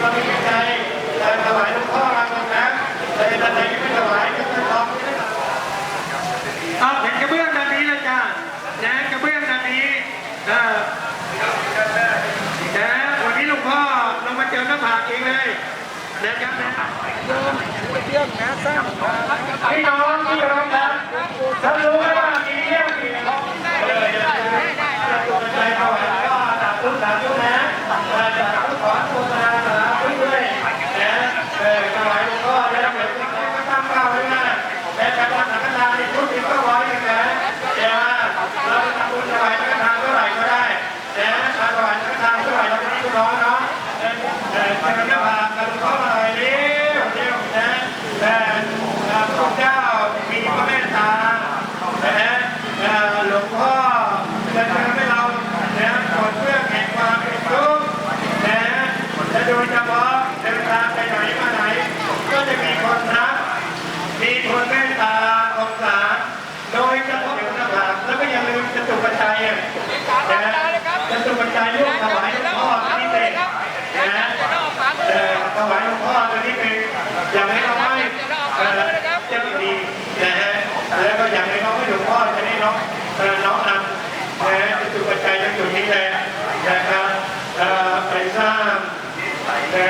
ความมีใจแต่ถวายหลวงพ่อมาตรงนั้นแต่ท่านใดไม่ถวายก็จะทำไม่ได้ เอาเห็นกระเบื้องด้านนี้เลยจ้านะกระเบื้องด้านนี้เออนะวันนี้หลวงพ่อลงมาเจิมหน้าผากเองเลยนะครับนะพี่น้องที่รักครับท่านรู้ไหมว่ามีเรื่องมีอะไร ใจถวายก็ตัดทุกตัดทุกนะตัดทุกขอโฆษณาสาธุด้วยนะเออถวายหลวงพ่อแล้วเดี๋ยวก็ตั้งเป้าไว้นะแต่การทำสังฆทานในชุดนี้ก็ร้อยกันนะเดี๋ยวเราจะทำบุญถวายสังฆทานเท่าไหร่ก็ได้นะถวายสังฆทานเท่าไหร่เราไม่ได้ร้อนเนาะเออเออจะกันพากันหลวงพ่อหน่อยเร็วเร็วนะแต่พระเจ้ามีพระเมตตานะฮะหลวงพ่อ จะทำให้เราเนี่ยปลดเรื่องแห่งความเป็นทุกข์นะและโดยเฉพาะเดินทางไปไหนมาไหน ก็จะมีคนรัก มีคนเมตตาสงสารโดยเฉพาะอยู่หน้าผากแล้วก็อย่าลืมจตุปัจจัยอะนะจตุปัจจัยร่วมถวายหลวงพ่อที่เด็กนะเอ่อถวายหลวงพ่อตัวนี้เป็นอย่างให้เราให้เอ่อเจ้าดีนะฮะแล้วก็อย่างให้เขาให้หลวงพ่อจะได้น้องเอ่อน้องนำนะจตุปัจ มีแหละนะครับไปสร้างแต่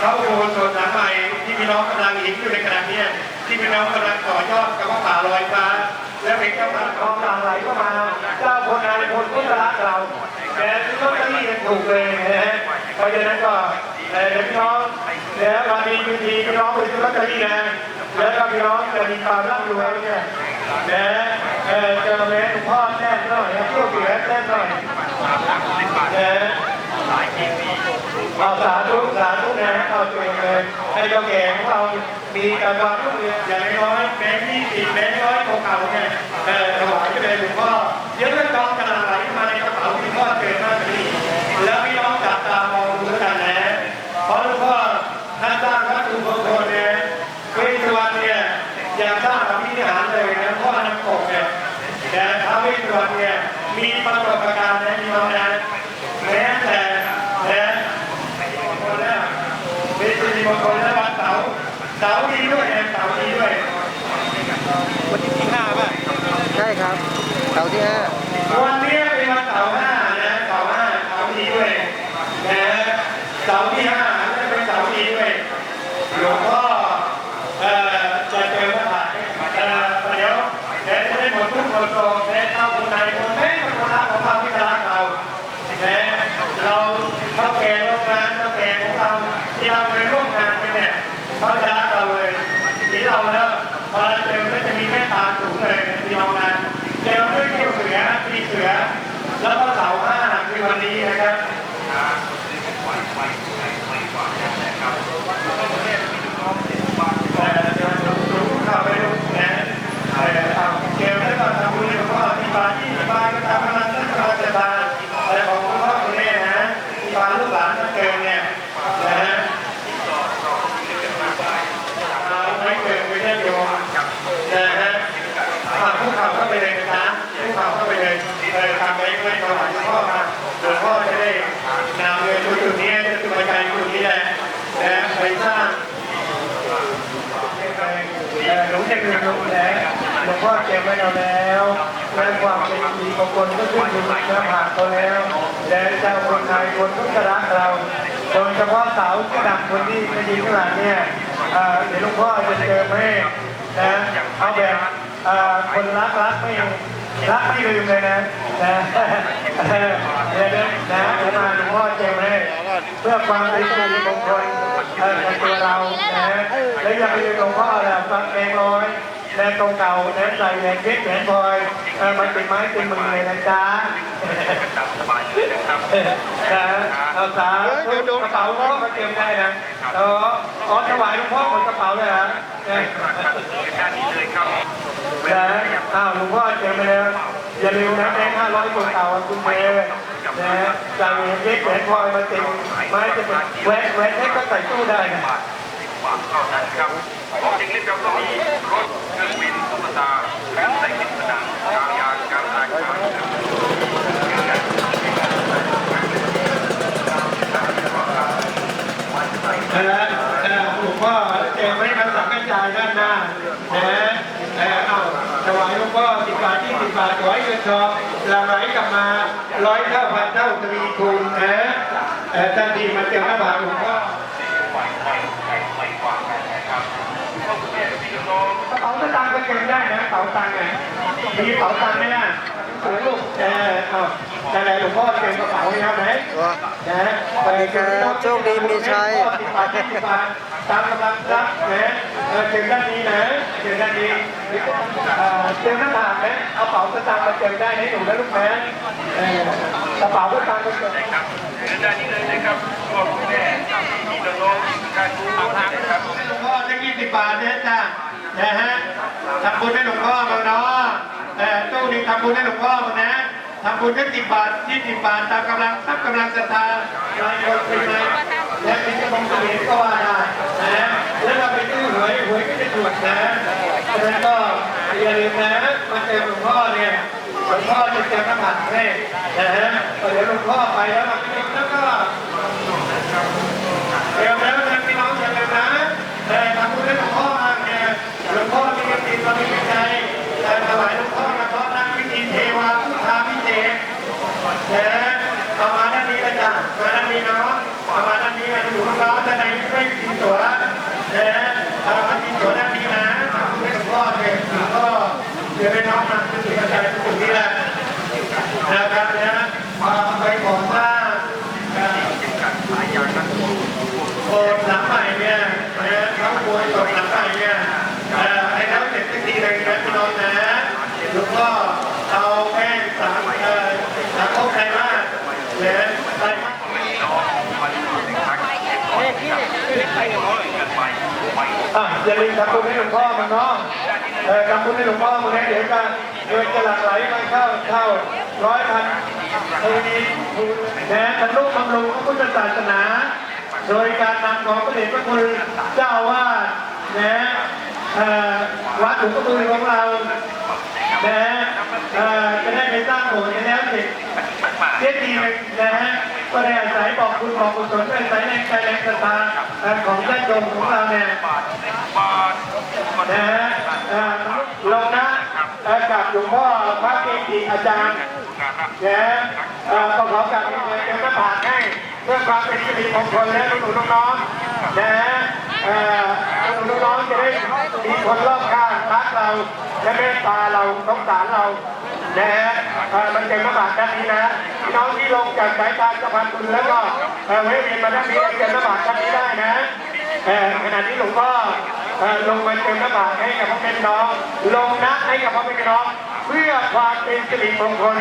พระอุโบสถหลังใหม่ที่พี่น้องกำลังเห็นอยู่ในขณะเนี้ยที่พี่น้องกำลังต่อยอดกับพระป่าลอยฟ้า แล้วเห็นกำลังทองหลังไหลเข้ามาเจ้าคนนายคนก็รักเราแต่ลอตเตอรี่ถูกเลยนะฮะเพราะฉะนั้นก็เอ่พี่น้องแล้ววันนี้บางทีพี่น้องไปซื้อลอตเตอรี่นะแล้วก็พี่น้องจะมีความร่ำรวยเนี่ยนะเออเจอแม่หลวงพ่อแน่นหน่อยเที่ยวเสียแน่นหน่อย นะเอาสาธุสาธุนะเอาตัวเองเลยให้เจ้าแก่ของเรามีแต่ความรุ่งเรืองอย่างน้อยแบงค์ยี่สิบแบงค์ร้อยของเก่าเนี่ยเออถวายไปเลยหลวงพ่อเดี๋ยวเรื่องกองกระดาษไหลมาในกระเป๋าหลวงพ่อเกินมากกว่านี้แล้วพี่น้องจับตามองดูกันนะเพราะหลวงพ่อท่านสร้างพระอุโบสถเนี่ยเวสสุวรรณเนี่ยอยากสร้างอภินิหารเลยนะเพราะอนันตกเนี่ยแต่ท้าวเวสวรรณเนี่ย มีประสบการณ์ในะพี่น้องนแม้แต่นะคนแรกเป็นสิริมงคลและวันเสาร์เสาร์ดีด้วยนะเสาร์ดีด้วยวันที่ห้าป่ะใช่ครับเสาร์ที่ห้าวันนี้เป็นวันเสาร์ห้านะเสาร์ห้าเสาร์ดีด้วยนะเสาร์ที่ห้าเป็นเสาร์ดีด้วยหลวงพ่อเอ่อจะเจอพระบาทเอ่อเดี๋ยวเดี๋ยวจะได้หมดทุกคนโตและเข้าคน คนรักของเราที่ร้านเราแต่เราเท่าแก่โรงงานเท่าแก่ของเราที่เราไปร่วมงานกันเนี่ยเขาจะรักเราเลยที่เราแล้วพอเราเจอก็จะมีแม่ตาสูงเลยที่เรางานเจอด้วยเที่ยวเสือปีเสือ แล้วก็เสาห้าคือวันนี้นะครับ เอ่อเดี๋ยวดูข่าวไปดูนะเอ่อเอาเกมแล้วก็ทำบุญหลวงพ่อที่บาทที่บาทก็ทำกำลังนั่งกำลังจะบาทอะไรของคุณพ่อคุณแม่นะที่บาทลูกหลานนั่งเกินเนี่ยนะฮะเราไม่เกินไม่ได้โยมนะฮะ อะผู้ข่าวเข้าไปเลยนะผู้ข่าวเข้าไปเลยเออทำไปไม่ถวายหลวงพ่อมาหลวงพ่อจะได้นำเงินจุดนี้จะจุดใจจุดนี้แหละนะไปสร้างหลวงเด็กหลวงแล้วหลวงพ่อเก็บไว้เราแล้วและความเป็นดีของคนก็ขึ้นอยู่กับหน้าผากเขาแล้วและเจ้าคนไทยคนทุกรักเราโดยเฉพาะสาวที่ดับคนที่ไม่ดีขนาดเนี่ยเอ่อเดี๋ยวหลวงพ่อจะเจอให้นะเอาแบบ คนรักรักไม่รักไม่ลืมเลยนะนะเดี๋ยวนะนะเดี๋ยวมาหลวงพ่อเจมให้เพื่อความเป็นสิริมงคลกับตัวเรานะและอย่าไปลืมหลวงพ่อแหละฟังเพลงร้อย แรงเก่าๆแรงใส่แรงเพชรแรงพลอยเออมันเป็นไม้เป็นมือเลยนะจ๊ะนะเอาสาธุกระเป๋าก็มาเตรียมได้นะเอออ๋อถวายหลวงพ่อหมดกระเป๋าเลยเหรอเนี่ยนะอ้าวหลวงพ่อเตรียมไปแล้วอย่าลืมนะแบงค์ห้าร้อยตัวเก่าอะคุณเมย์นะจ่ายเย็กแหวนพลอยมาเต็มไม้จะเป็นแหวนแหวนให้ก็ใส่ตู้ได้นะ เท่านั้นครับของจริงเล่นเราก็มีรถเครื่องบินตุ๊กตาเครื่องแต่กินสนามกาวยางกาวตากาวอเออหลวงพ่อเจอไว้มาสังกระจายด้านหน้านะฮะเอาถวายหลวงพ่อสิบบาทยี่สิบบาทขอให้เงินทองหลั่งไหลกลับมาร้อยเท่าพันเท่าทวีคูณนะเออทันทีมาเจอพระบาทหลวงพ่อ กระเป๋าสตางค์ก็เก็บได้นะเป๋าตังค์ไงมีเป๋าตังค์ไหมล่ะโอ้ลูกเออเอาแต่ไหนหลวงพ่อเก็บกระเป๋าไว้ครับไหมนตัวนะไปครับโชคดีมีชัยตามกำลังทรัพย์นะเออเก็บด้านนี้นะเก็บด้านนี้เออเต็มหน้าผากนะเอาเป๋าสตางค์มาเก็บได้นะหนูนะลูกนะเออกระเป๋าสตางค์มาเก็บครับเดินด้านนี้เลยนะครับรวมแม่พี่น้องการดูนะครับหลวงพ่อจะยี่สิบบาทเนี่ยจ้ะ นะฮะทำบุญให้หลวงพ่อบ้างเนาะเออตู้นี้ทำบุญให้หลวงพ่อบ้านะทำบุญแค่สิบบาทยี่สิบบาทตามกำลังทรัพย์กำลังศรัทธาลายคนเป็นไงและมีกระบองเสียก็ว่าได้นะ แล้วเราไปซื้อหวยหวยก็จะถูกนะฉะนั้นก็อย่าลืมนะมาเจอหลวงพ่อเนี่ยหลวงพ่อจะเจอพระผัดให้นะฮะเดี๋ยวหลวงพ่อไปแล้วมาแล้วก็ เดี๋ยวแล้วนะพี่น้องอย่าลืมนะแต่ทำบุญให้หลวงพ่อมาเนี่ยหลวงพ่ อมีกรามีวิจัยแต่ถวายหลวงพ่อมาเพราะนั่งพิธีเทวาพุทธาพิเศษนะเอามาด้นนี้นะจ๊ะมาด้านนี้เนาะเอามาด้นนี้มาดูน้องๆด้านในไม่กินตัวนะเอามากินตัวด้นนี้นะทำบุญให้หลวงพ่อเนี่ยหลวงพ่อเดี๋ยวให้น้องมาพิธีกระจายตรงนี้แหละนะครับนะมาไปขอสร้างเอ่อโอนหลังใหม่เนี่ยนะเขาควรตกหลังใหม่เนี่ย นะพี่น้องนะหลวงพ่อเอาแป้งสามเอ่อสามครบไทยมากนะไทยมากอะอย่าลืมทำบุญให้หลวงพ่อมันเนาะเออทำบุญให้หลวงพ่อมันนะเดี๋ยวจะเงินจะหลั่งไหลมาเข้าเข้าร้อยพันเออนี้นะทำลูกบำรุงพระพุทธศาสนา โดยการนำของพระเดชพระคุณเจ้าอาวานะ วัดหลวงพ่อคุณของเรานะเอ่อจะได้ไปสร้างโบสถ์กันแล้วเสร็จเจ็ดทีหนึ่งนะฮะก็ได้อาศัยบอกคุณบอกกุศลอาศัยแรงใจแรงศรัทธาของญาติโยมของเราเนี่ยนะฮะเอ่อลงนะกับหลวงพ่อพระเกจิอาจารย์นะเอ่อก็ขอกราบเรียนเจ้าหน้าผากให้เพื่อความเป็นสิริมงคลและหนูๆน้องๆนะเอ่ อหนูๆน้องๆจะได้มีคนรอบข้างรักเราและเมตตาเราสงสารเรานะฮะมันเป็นหน้าผากด้านนี้นะพี่น้องที่ลงจากสายทาสะพานบุญแล้วก็เอ่อเว้ยเวียนมาด้านนี้เจอหน้าผากด้านนี้ได้นะขณะที่หลวงพ่อลงมาเจอหน้าผากให้กับพ่อแม่น้อง ลงนะให้กับพ่อแม่พี่น้อง เพื่อความเป็นสิริมงคล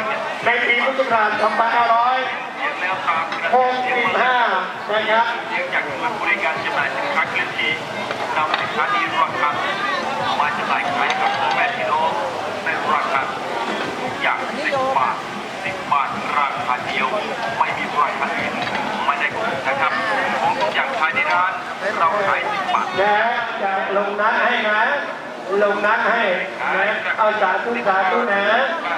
ในปีพุทธศักราช2565นะครับ มาจำหน่ายขายกับพ่อแม่พี่น้องในราคาทุกอย่าง10บาท10บาทราคาเดียว ไม่มีราคาอื่นไม่ได้คุ้มนะครับของทุกอย่างภายในร้านเราขาย10บาทและจะลงนัดให้นะ ลงนัดให้นะเอาสาธุสาธุนะ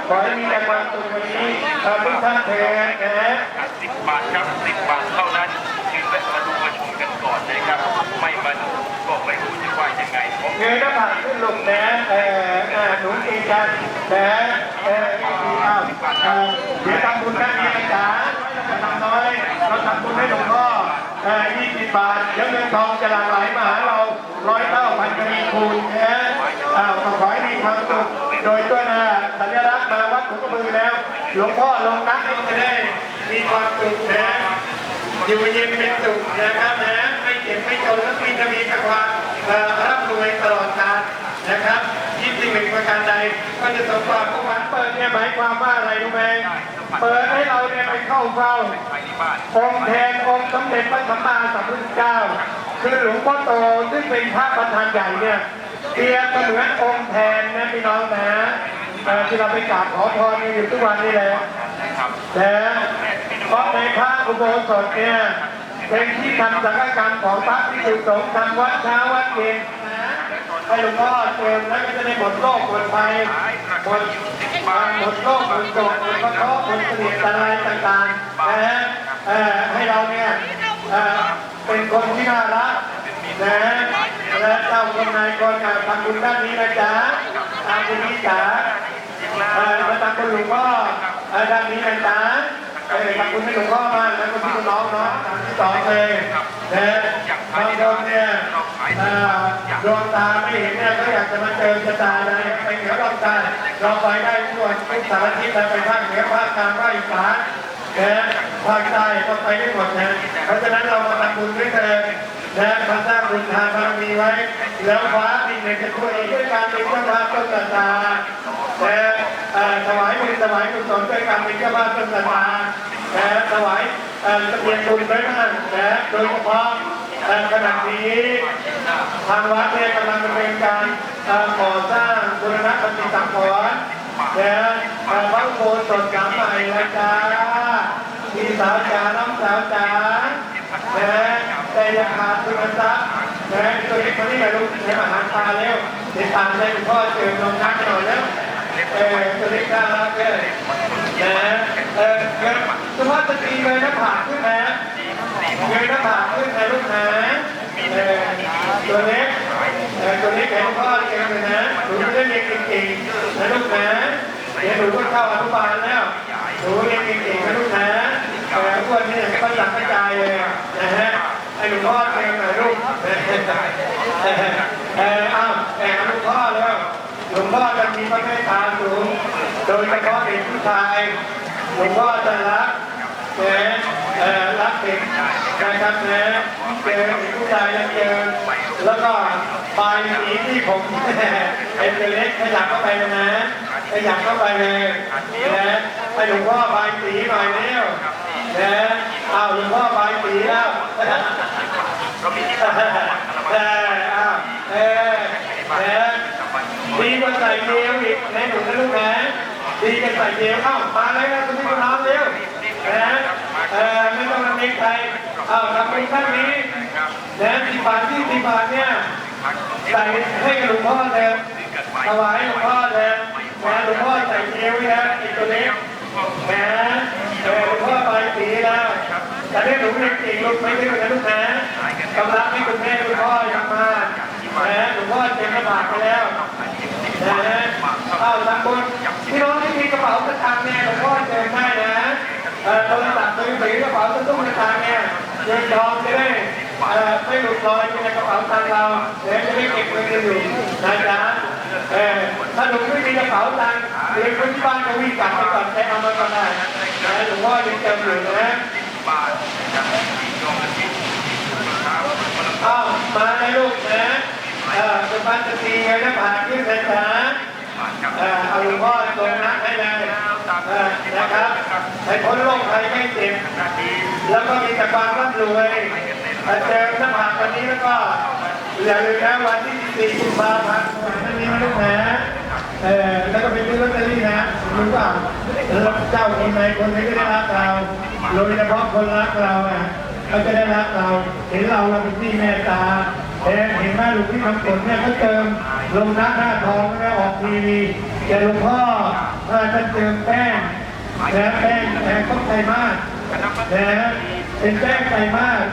ขอให้มีแต่ความสุขวันนี้เอ่อทุกท่านเถิดนะสิบบาทครับสิบบาทเท่านั้นคือแวะมาดูมาชมกันก่อนนะครับ ไม่มาดูก็ไม่รู้จะว่ายังไงผม เงยหน้าผากขึ้นลงนะเอ่อเออหนุนตีกันนะเอ่อดีเอาเออเดี๋ยวทำบุญด้านนี้นะจ๊ะเราทำน้อยเราทำบุญให้หลวงพ่อเอ่อ20บาทเดี๋ยวเงินทองจะหลั่งไหลมาหาเราร้อยเท่าพันกรีคูณนะอ้าวขอให้มีความสุขโดยตัวหน้าสัญลักษณ์มาวัดหลวงพ่อมือแล้ว หลวงพ่อลงนักให้จะได้มีความสุขนะอยู่เย็นเป็นสุขนะครับนะไม่เจ็บไม่จนและมีจะมีแต่ความ ร่ำรวยตลอดกาลนะครับยิ่งสิ่งหนึ่งประการใดก็จะสมความมุ่งมั่นเปิดเนี่ยหมายความว่าอะไรรู้ไหมเปิดให้เราเนี่ยไปเข้าเฝ้าองค์แทนองค์สมเด็จพระสัมมาสัมพุทธเจ้า คือหลวงพ่อโตซึ่งเป็นพระประธานใหญ่เนี่ยเปรียบเสมือนองค์แทนนะพี่น้องนะที่เราไปกราบขอพรกันอยู่ทุกวันนี่แหละนะครับนะเพราะในพระอุโบสถเนี่ย เป็นที่ทำสังฆกรรมของพระพิสุสงฆ์ทำวัดเช้าวัดเย็นให้หลวงพ่อเจิมแล้วก็จะได้หมดโรคหมดภัยหมดหมดโรคหมดโศกหมดกระทบหมดเสนียดอะไรต่างๆนะฮะให้เราเนี่ยเป็นคนที่น่ารักนะและเจ้าคนนายคนอะทำบุญด้านนี้นะจ๊ะตามคุณนิจ๋ามาทำบุญหลวงพ่อเอ่อด้านนี้นะจ๊ะ เออทำบุณให้หลวงพ่อมากนะคุณพี่น้องเนาะทำที่สองเลยนะบางคนเนี่ยดวงตาไม่เห็นเนี่ยก็อยากจะมาเจอชะตาเลยไปเหนือลองตาเราไปได้ทุกวันทุกสารทิศเลยไปภาคเหนือภาคกลางภาคอีสานนะภาคใต้ก็ไปได้หมดนะเพราะฉะนั้นเรามาทำบุญด้วยเถิด นะมาสร้างบุญทานบารมีไว้ แล้วฟ้าดินเนี่ยจะช่วยด้วยการเป็นเจ้าภาพต้นศรัทธานะเอ่อถวายบุญถวายกุศลด้วยการเป็นเจ้าภาพต้นศรัทธานะถวายเอ่อตะเกียงบุญไว้บ้างนะโดยเฉพาะขณะนี้ทางวัดเนี่ยกำลังดำเนินการเอ่อก่อสร้างบูรณะปฏิสังขรณ์นะเอ่พระโบสถหลังใหม่นะจ๊ะพี่สาวจ๋าน้องสาวจ๋า นะแต่อย่าขาดทุนทรัพย์นะตัวนี้คนนี้ไปลูกให้มาหาตาแล้วเดี๋ยวตามให้คุณพ่อเจอลงนักหน่อยแล้วเออตัวนี้น่ารักเลยนะเออเงินสุภาพสตรีเลยหน้าผากขึ้นนะเงยหน้าผากขึ้นนะลูกนะเออตัวเล็กเออตัวเล็กแข็งพ่อเก่งเลยนะหนูจะได้เรียนเก่งๆนะลูกนะเดี๋ยวหนูก็เข้าอนุบาลแล้วหนูเรียนเก่งๆนะลูกนะ แต่พวกนี้ก็สังกระจายเลยนะฮะไอ้หลวงพ่อเองหน่อยลูกเอออ้าวแต่หลวงพ่อแล้วหลวงพ่อจะมีพระเมตตาสูงโดยเฉพาะเด็กผู้ชายหลวงพ่อจะรักนะเออรักเด็กนะครับนะเจอเด็กผู้ชายยังเจอแล้วก็ปลายหนีที่ผมเป็นเล็กขยับเข้าไปเลยนะขยับเข้าไปเลยนะให้หลวงพ่อบายสีหน่อยเร็ว นะเอาหลวงพ่อบายสีแล้วเรามีที่อออ้าวเออเออดีกว่าใส่เกลียวอีกนะหนูนะลูกนะดีกว่าใส่เกลียวเอ้ามาเลยนะคุณพี่น้องเร็วนะเออไม่ต้องมาเมกใครเอ้าทำเป็นข้างนี้นะสิบบาทที่สิบบาทเนี่ยใส่ให้หลวงพ่อเดิมถวายหลวงพ่อเดิมนะหลวงพ่อใส่เกลียวนะอีกตัวเล็กนะ เออหลวงพ่อไปสีแล้วแต่ได้หนูเรียนเก่งลูกไม่ได้นะลูกนะกำลังให้คุณแม่คุณพ่อยังมานะหลวงพ่อเจ็บกระบาดไปแล้วนะเอาทำบุญพี่น้องที่มีกระเป๋าสตางค์เนี่ยหลวงพ่อเจอได้นะเออโทรศัพท์มือถือกระเป๋าสตุ้งสตางค์เนี่ยเงินทองจะได้เออไม่หลุดลอยอยู่ในกระเป๋าสตังค์เราเดี๋ยวจะได้เก็บเงินกันอยู่นะจ๊ะ ถ้าหนูไม่มีกระเป๋าตังค์เดี๋ยวคนที่บ้านก็วิ่งกลับไปก่อนใช้เอามาก่อนได้นะหลวงพ่อยังจำอยู่นะก็มที่ครับอ้าวมาเลยลูกนะเออสุภาพสตรีเลยนะผ่านขึ้นเลยนะเออเอาหลวงพ่อทรงนักให้เลยนะครับให้พ้นโรคภัยไม่เจ็บแล้วก็มีแต่ความร่ำรวยถ้าเจอหน้าผากวันนี้แล้วก็ อย่าลืมนะวันที่14กุมภาพันธ์วันนี้นะลูกนะเออแล้วก็ไปซื้อลอตเตอรี่นะรู้เปล่าแล้วเจ้าคนไหนคนนี้ก็ได้รักเราโดยเฉพาะคนรักเราอะเขาจะได้รักเรา เห็นเราเราเป็นที่เมตตาเห็นเห็นแม่ลูกที่ทำผลเนี่ยเขาเติมลงนักหน้าทองแล้วออกทีวีแต่หลวงพ่อถ้าท่านเติมแป้งนะแป้งแป้งต้องใจมากนะเป็นแป้งไตรมาส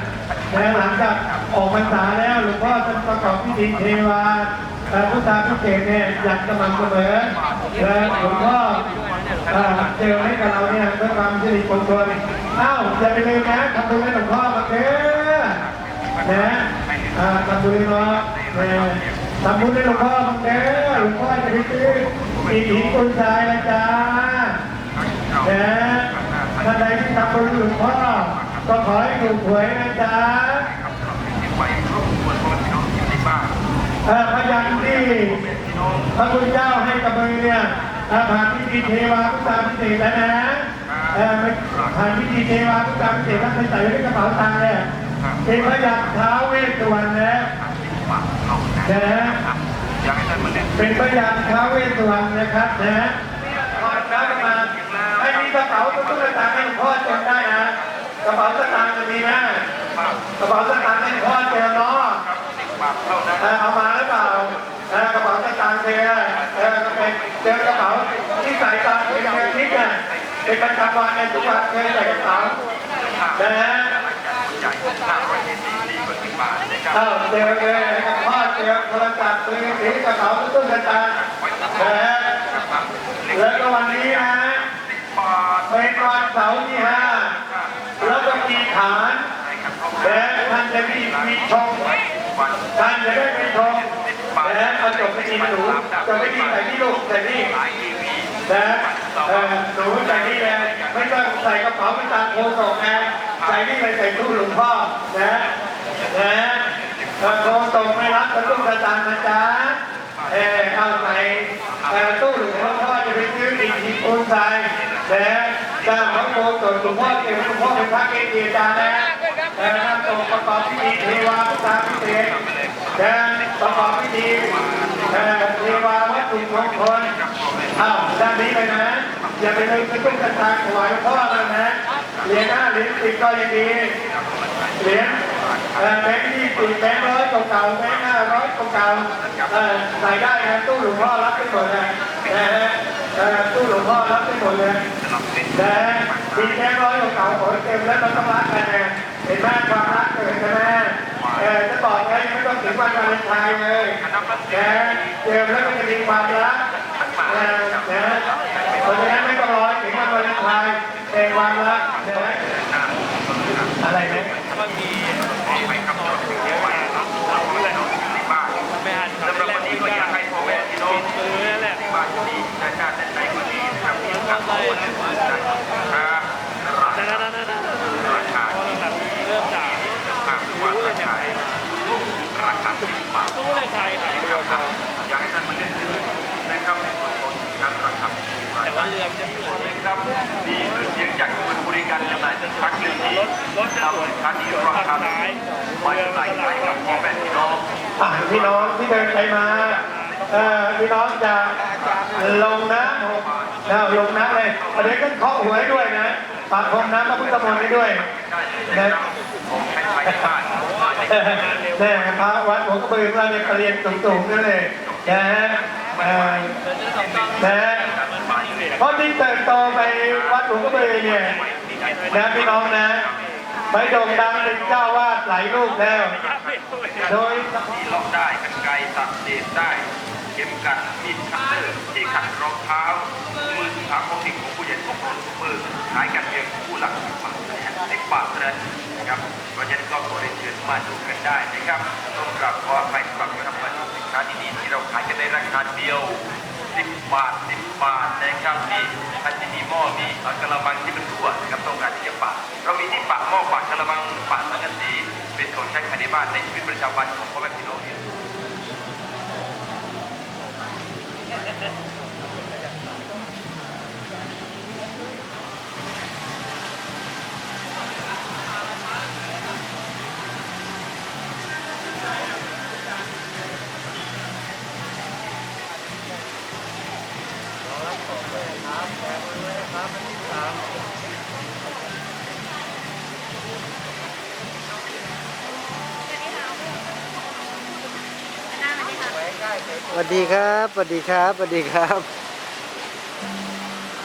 นะหลังจาก ออกพรรษาแล้วหลวงพ่อจะประกอบพิธีเทวาเอ่อพุทธาพิเศษเนี่ยอยากสม่ำเสมอนะหลวงพ่อเจอให้กับเราเนี่ยเพื่อความสิริมงคลเอ้าอย่าไปลืมนะทำบุญให้หลวงพ่อมาเถอะนะทำบุญให้หลวงพ่อทำบุญให้หลวงพ่อมาเถอะหลวงพ่อจะไปซื้ออีหินกุญชายนะจ๊ะนะท่านใดที่ทำบุญหลวงพ่อก็ขอให้ถูกหวยนะจ๊ะ ไปรบกวนพ่อพี่น้องที่ในบ้าน เอ่อ พยันที่พระพุทธเจ้าให้กับมือเนี่ยผ่านพิธีเทวาพุทธาพิเศษแล้วนะผ่านพิธีเทวาพุทธาพิเศษแล้วไปใส่ไว้ในกระเป๋าตังค์เนี่ยเป็นพยันเท้าเวสสุวรรณนะเนะนะอยากให้ท่านมาเป็นพยันเท้าเวสสุวรรณนะครับนะถอดน้ำมาให้มีกระเป๋าตุ๊กตาให้พ่อจำได้นะกระเป๋าสตางค์จะมีไหมกระเป๋าสตางค์ให้พ่อเจอเนาะากเข้านะเออเอามาหรือเปล่าเออกระเป๋าสตางค์เจอเออก็เป็นเจอกระเป๋าที่ใส่ตังค์เป็นเงินนิดน่ะเป็นประจำวันในทุกวันเคยใส่กระเป๋านะฮะจ่ายห้าร้อยเจ็ดสิบดีกว่าสิบบาทนะคนะครับเอ้าเจอเลยนะครับพ่อเจอโทรศัพท์มือถือกระเป๋าตุ้งกระตานะฮะแล้วก็วันนี้นะฮะบาทเป็นวันเสาร์ที่ห้าแล้วก็มีฐานและท่านจะมีมีชมวัน ท่านจะได้ไปชมและเอาจบไปกินหนูจะไม่ดีแต่ที่ลูกแต่นี่นะเออหนูใส่นี่เลยไม่ต้องใส่กระเป๋าไปตามโคศกนะใส่นี่ไปใส่ตู้หลวงพ่อนะนะเออโคศกไม่รับกระตุ้งกระตานนะจ๊ะเออเอาใส่เออตู้หลวงพ่อจะไปซื้ออีกทีปูนใส่นะจ้างพระโคศกหลวงพ่อเก็บหลวงพ่อเป็นพระเกจิอาจารย์นะ เออนั่งตรงประกอบพิธีเทวาตาพิเศษแต่ประกอบพิธีเทวาวัตถุมงคลอ้าวด้านนี้เลยนะ อย่าไปเลยกระตุ้นกระตาถวายพ่อเลยนะเหรียญห้าเหรียญสิบก็ยังดีเหรียญ แบงค์ยี่สิบแบงค์ร้อยเก่าๆแบงค์ห้าร้อยเก่าๆเอ่อใส่ได้นะตู้หลวงพ่อรับได้หมดเลยนะฮะตู้หลวงพ่อรับได้หมดเลยนะมีแบงค์ร้อยเก่าๆโอ้ยเต็มแล้วเราต้องรักกันนะเห็นไหมความรักเกิดใช่ไหมเออจะบอกเลยไม่ต้องถึงวันวาเลนไทน์เลยนะเจอแล้วก็จะมีความรักนะนะเพราะฉะนั้นไม่ต้องรอถึงวันวาเลนไทน์เป็นวันละนะอะไรนะ ไปคำนวณถึงวันละวันละสิบบาทสำหรับวันนี้ก็อยากให้พ่อแม่พี่น้อง ที่บ้านที่ชาติในใจคนนี้นะครับโอกาสร่วมกันนครับราคาราคาที่เริ่มจากภาพว่าราคาราคาสิบบาทตู้เลยไทยขายเรือครับอยากให้ท่านมาเล่นดูนะครับในส่วนของสินค้าราคาแต่ว่าเรือจะม่เหมือนครับนี่คือเสียงจากคนบริการจำหน่ายสินค้าเรื่งนี้นำสินค้าที่ราคามาจำหน่ายให้กับพ่อแม่พี่น้องอะพี่น้องที่เดินไปมา พี่น้องจะลงน้ำนะลงน้ำเลยเดี๋ยวก็เคาะหัวให้ด้วยนะปากพรมน้ำพระพุทธมนต์ให้ด้วยนะนบ้านแน่พระวัดหัวกระบือเราเนี่ยเรียนสูงๆนั่นเลยนะฮะนะเพราะที่เติบโตไปวัดหัวกระบือเนี่ยนะพี่น้องนะไปโด่งดังเป็นเจ้าวาดหลายรูปแล้ว โดยล็อกได้กันไกรตัดเศษได้ กัดมีดคัตเตอร์ที่ขัดรองเท้ามือถาของเด็กของผู้ใหญ่ของคนทุกมือขายกันเพียงคู่หลักสิบบาทนะฮะในบาทเท่านั้นนะครับเพราะฉะนั้นก็ขอเรียนเชิญมาดูกันได้นะครับต้องกราบขออภัยสำหรับคำบรรยายสินค้าดีๆที่เราขายกันในราคาเดียว10บาท10บาทนะครับนี่ท่านจะมีหม้อมีกระมังที่เป็นทั่วนะครับต้องการที่จะปะเรามีที่ปะหม้อปะกระมังปะสังกะสีเป็นของใช้ภายในบ้านในชีวิตประจำวันของพ่อแม่พี่น้อง はい。 วัสดีครับสวัสดีครับสวัสดีครับ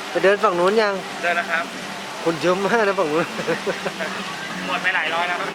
ไปเดินฝั่งนู้นยัง เดินแล้วครับคุณเยอะมากนะฝั่งนู้น หมดไปหลายร้อยแล้วครับ